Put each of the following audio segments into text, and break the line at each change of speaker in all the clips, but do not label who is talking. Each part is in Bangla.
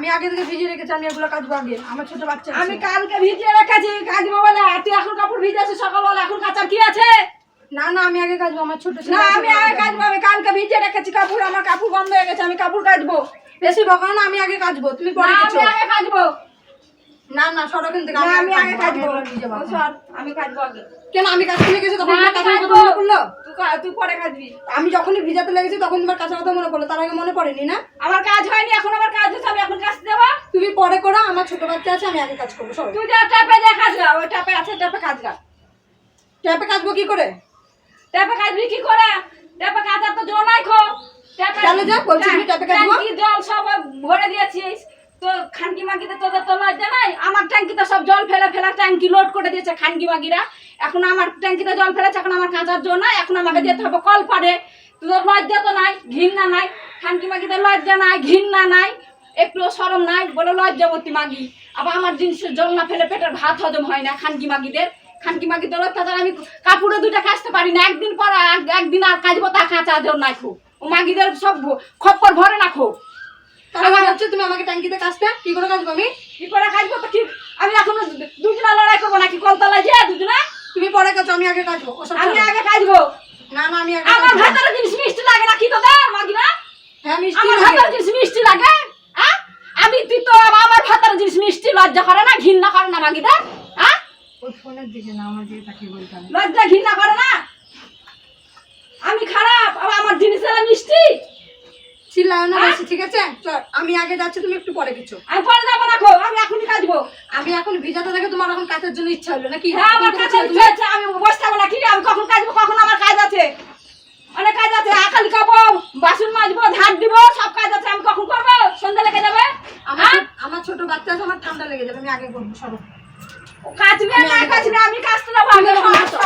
আমি আগে থেকে ভিজিয়ে রেখেছি আমি এগুলো কাচবো আগে। আমার ছোট বাচ্চা
আমি কালকে ভিজিয়ে রেখেছি কাচবো বলে আর তুই এখন কাপড় ভিজেছিস সকালবেলা এখন কাচার কি আছে?
না না আমি আগে কাচবো আমার ছোট
না
আছে,
আমি আগে কাচবো আমি কালকে ভিজিয়ে রেখেছি কাপড় আমার কাপড় বন্ধ হয়ে গেছে আমি কাপড় কাচবো।
বেশি বকাও না আমি আগে কাচবো তুমি পরে
আমি আগে কাচবো
না না সরো
আমি আগে কাচবো সর, আমি কাচবো আগে।
কেন আমি তখন তোমার কথা মনে পড়ল?
তুই তুই পরে কাচবি
আমি যখনই ভিজাতে লেগেছি তখন তোমার কাঁচা কথা মনে পড়ল। তার আগে মনে পড়েনি না?
আমার কাজ হয়নি এখন আমার কাজ হচ্ছে আমি এখন কাচতে দেবো।
তুমি পরে করো আমার ছোট বাচ্চা আছে আমি আগে কাজ করব সরো।
তুই যা ট্যাপে যা কাজগা ওই ট্যাপে আছে ট্যাপে কাজগা
ট্যাপে কাচবো কি করে?
ট্যাপে কাজবি কি করে? ট্যাপে কাজার তো জল নাই খো। ট্যাপে
তাহলে যা, বলছি ট্যাপে কাচবো?
জল সব ভরে দিয়েছিস। খানকি তোদের তো লজ্জা নাই? আমার ট্যাঙ্কিতে সব জল ফেলে ট্যাঙ্কি লোড করে দিয়েছে মাগিরা। এখন আমার জল ফেলেছে, এখন আমার এখন আমাকে যেতে হবে কল তোদের লজ্জা তো নাই নাই, খানকি লজ্জা নাই নাই নাই, বলে লজ্জাবতী মাগি। আবার আমার জিনিসের জল না ফেলে পেটের ভাত হজম হয় না খানকি মাগিদের। খানকি মাগিদের অত্যাচার আমি কাপড়ে দুটা কাচতে পারি না, একদিন পর একদিন আর কাচবো তা কাঁচা জল নাই খো ও মাগিদের সব খপ্পর ভরে না খো
তাহলে হচ্ছে তুমি আমাকে ট্যাঙ্কিতে কাচতে কি করে কাচবো আমি
কি করে কাচবো তো কি আমি এখন দুজনা লড়াই করব নাকি কলতলায় যে দুজনা?
তুমি পরে কাচো আমি আগে কাচবো
আমি আগে কাচবো
না না আমি
আমার ভাতের জিনিস মিষ্টি লাগে না? কি তোদের? মাগিনা
হ্যাঁ মিষ্টি
আমার ভাতের জিনিস মিষ্টি লাগে? হ্যাঁ? আমি তুই তো আমার ভাতের জিনিস মিষ্টি লজ্জা করে না? ঘৃণা করে না মাগিদা হ্যাঁ?
ওই ফোনের দিকে না আমার দিকে তাকিয়ে বলতে
লজ্জা ঘৃণা করে না? আমি খারাপ আমার জিনিস মিষ্টি?
চিল্লাও না? বেশি ঠিক আছে? চল আমি আগে যাচ্ছি তুমি একটু পরে কিছু
আমি পরে যাব না খো আমি এখনই কাচবো
আমি এখন ভিজাতে দেখে তোমার এখন কাচের জন্য ইচ্ছা হলো নাকি?
হ্যাঁ আমার
এখন
কাজ
তো
আছে আমি না কি আমি কখন কাজবো কখন আমার কাজ আছে? অনেক কাজ আছে আকালি খাব বাসন মাজবো ধার দিব সব কাজ আছে আমি কখন করব? সন্ধ্যা লেগে যাবে?
আমার
হ্যাঁ?
আমার ছোট বাচ্চা আছে আমার ঠান্ডা লেগে যাবে আমি আগে করব সরো।
কাজবি না কাজবি আমি কাজতে যাব আমি সব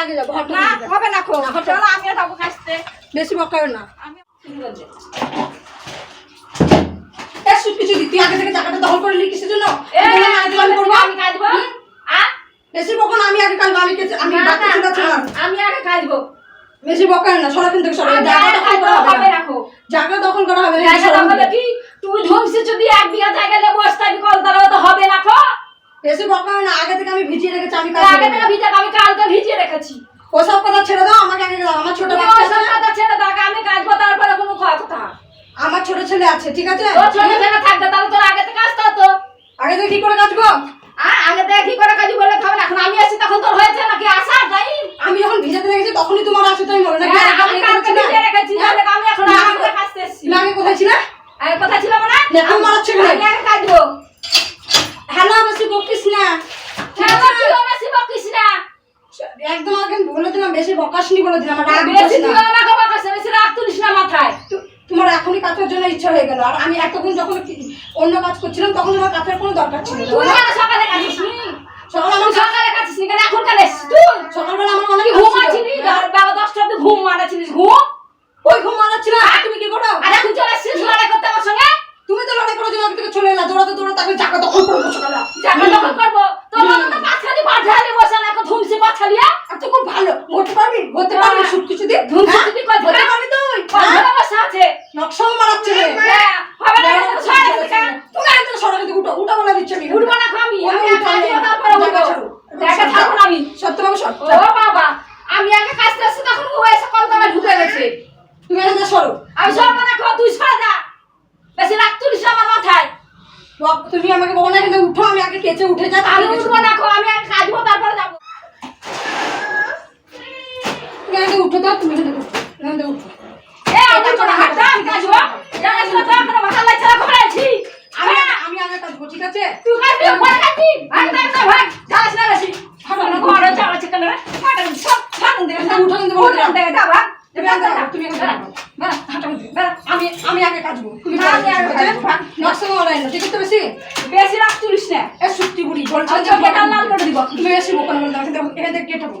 আগে যাব,
না। হবে না খো। চলো আমিও যাব কাজতে।
বেশি বকাবে না।
আমি
চুদি তুই আগে থেকে টাকাটা দখল করে নিলি কিসের জন্য? আমি করব।
আমি কাজবো
বেশি বকো আমি আগে আমি কেছে আমি।
আমি আগে
বেশি বকাবে না সরা কিন্তু সরা জায়গা দখল করা হবে
হবে
না।
না খো
জায়গা দখল করা হবে
জায়গা
সরা
কি? তুই ধ্বংসে যদি এক বিঘা জায়গা নিয়ে বসে থাকবি কলতলা তো হবে না খো
বেশি বকাবে না আগে থেকে আমি ভিজিয়ে রেখেছি আমি
আগে থেকে ভিজে আমি কালকে ভিজিয়ে রেখেছি।
ওসব কথা ছেড়ে দাও আমাকে আগে দাও। আমার ছোট বাচ্চা
ওসব কথা ছেড়ে দাও, আমি কাজবো তারপরে কোনো কথা
আমার ছোট ছেলে আছে ঠিক আছে?
তোর ছোট ছেলে থাকবে তাহলে তোর আগে থেকে আসতে হতো।
আগে থেকে কি করে কাটবো
আ, আগে থেকে কি করে কাজ বললে হবে না এখন আমি আসি তখন তোর হয়েছে নাকি আসা যাই।
আমি যখন ভিজাতে লেগেছি তখনই তোমার আসে তুমি বলো নাকি?
হ্যাঁ, আমি কালকে? ভিজিয়ে রেখেছি
হ্যাঁ?
তাহলে আমি এখন আগে করে কাজতে এসেছি।
আগে কোথায় ছিলে?
আগে কথা ছিল না
না, তুমি মারাচ্ছো কেন?
আমি আগে কাজবো।
হ্যালো বেশি বকিস না
হ্যাঁ,
আছে?
বেশি বকিস না
একদম আগে বলে দিলাম বেশি বকাসনি বলে দিলাম রাগ
বেশি তুই আমাকে বকাস বেশি রাগ তুলিস না মাথায়।
তোমার এখনই কাঁচার জন্য ইচ্ছা হয়ে গেল আর আমি এতক্ষণ যখন অন্য কাজ করছিলাম তখন তোমার কাঁচার কোনো দরকার ছিল
তুই কেন সকালে কাজিস নি?
সকালে আমার
সকালে কাজিস নি কেন? এখন এসছিস তুই!
সকালবেলা আমার অনেক
তুই
কাজ ছিল।
দশটা অব্দি ঘুম মারাচ্ছিলিস। ঘুম?
ওই ঘুম মারাচ্ছিল আর তুমি কি করো?
আর এখন চলে এসছিস লড়াই করতে আমার সঙ্গে?
তুমি তো লড়াই করার জন্য আগে থেকে চলে এলা দৌড়াতে দৌড়াতে জায়গা দখল করে বসে
জায়গা দখল করব তোর মতো তো পাঁচখানি বাঁধালি বসে না এখন ধুমসি বাছালিয়া
আর তুই ঘুরতে পারবি ঘুরতে পারবি। সব কিছু দিয়ে?
ধুমসি
হ্যাঁ?
যদি কই
ঘুরতে পারবি তুই?
ভালো বসে আছে
নকশাও মারাচ্ছে রে।
হ্যাঁ, হবে না কিন্তু সরে গেছে
তুমি একদম সরাকে দিকে উঠো উঠা বলে দিচ্ছি আমি।
উঠবো না আমি
আমি উঠবো
কাজবো তারপরে উঠবো। জায়গা থাকব না আমি।
সত্যবাবু সর
ও বাবা আমি আগে কাজতে আসছি তখন ও এসে কলকাতা ঢুকে গেছে।
তুমি এখানে সরো।
আমি সরবো না খাও তুই সরে যা। বেশি রাগ তুলিস আমার মাথায়।
তুমি আমাকে বলো না এখানে উঠো আমি আগে কেচে উঠে যাই
আমি উঠবো না খাও আমি
উঠো দাও তুমি এখানে উঠো এখানে উঠো।
এ আমি আমি তো এখন মাথা লাগছে না খবর আছি।
আমি
আমি
আমি আগে কাটবো ঠিক আছে?
তুই পরে ভাগ যাস না বেশি।
হাঁটো
ঘরে যাওয়া আছে কেন রে? সব দেবে
তুমি উঠো বলে আগে তুমি
হাঁটা বেড়া।
আমি আমি আগে কাটবো তুমি
আগে
না ঠিক আছে বেশি?
বেশি রাগ তুলিস না।
এ সুটকি বুড়ি
আমি লাল করে দিব।
তুমি বেশি বোকানো এখান থেকে এখান থেকে কেটে দেবো।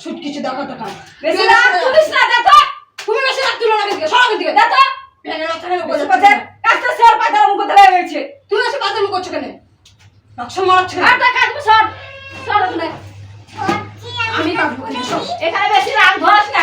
সুট কিছু
দেখো টাকা
বেশি রাগ তুলিস না দেখো
তুমি বেশি রাগ তুলো না বেশি সরঙ্গ দিকে
দেখো
প্ল্যানে রাখা
হলো
বলে
পাতে কাজটা শেয়ার পাতা মুখ ধরে গেছে।
তুমি এসে পাতা মুখ করছ কেন? নকশা মারছ আর
টাকা তুমি সর। সর ওখানে।
আমি কাজ করি
এখানে বেশি রাগ ধরছ না